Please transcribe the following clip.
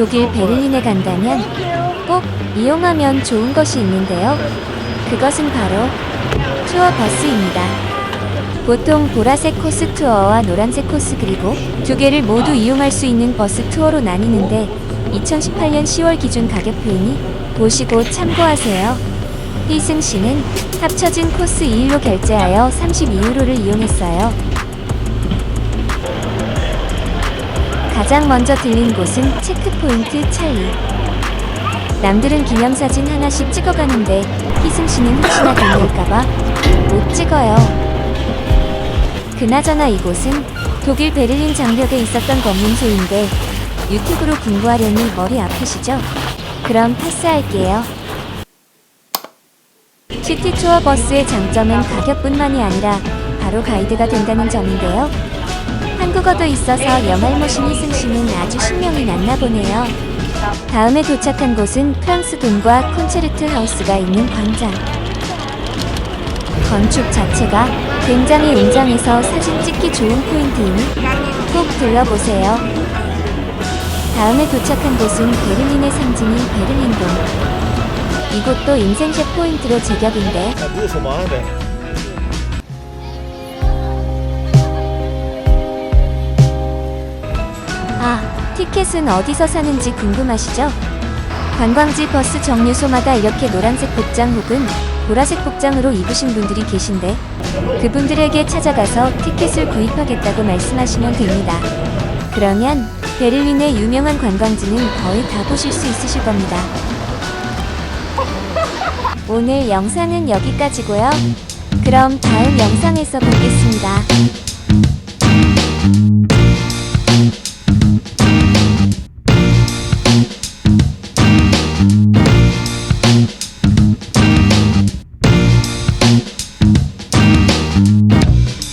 독일 베를린에 간다면 꼭 이용하면 좋은 것이 있는데요. 그것은 바로 투어 버스입니다. 보통 보라색 코스 투어와 노란색 코스 그리고 두 개를 모두 이용할 수 있는 버스 투어로 나뉘는데 2018년 10월 기준 가격표이니 보시고 참고하세요. 희승 씨는 합쳐진 코스 2일로 결제하여 32유로를 이용했어요. 가장 먼저 들린 곳은 체크포인트 찰리. 남들은 기념사진 하나씩 찍어가는데 희승 씨는 혹시나 걸릴까봐 못 찍어요. 그나저나 이곳은 독일 베를린 장벽에 있었던 검문소인데 유튜브로 공부하려니 머리 아프시죠? 그럼 패스할게요. 시티 투어 버스의 장점은 가격뿐만이 아니라 바로 가이드가 된다는 점인데요. 한국어도 있어서 영알못인 희승 씨는 아주 신명이 났나 보네요. 다음에 도착한 곳은 프랑스 동과 콘체르트 하우스가 있는 광장. 건축 자체가 굉장히 웅장해서 사진 찍기 좋은 포인트이니 꼭 둘러보세요. 다음에 도착한 곳은 베를린의 상징인 베를린동. 이곳도 인생샷 포인트로 제격인데 티켓은 어디서 사는지 궁금하시죠? 관광지 버스 정류소마다 이렇게 노란색 복장 혹은 보라색 복장으로 입으신 분들이 계신데 그분들에게 찾아가서 티켓을 구입하겠다고 말씀하시면 됩니다. 그러면 베를린의 유명한 관광지는 거의 다 보실 수 있으실 겁니다. 오늘 영상은 여기까지고요. 그럼 다음 영상에서 뵙겠습니다.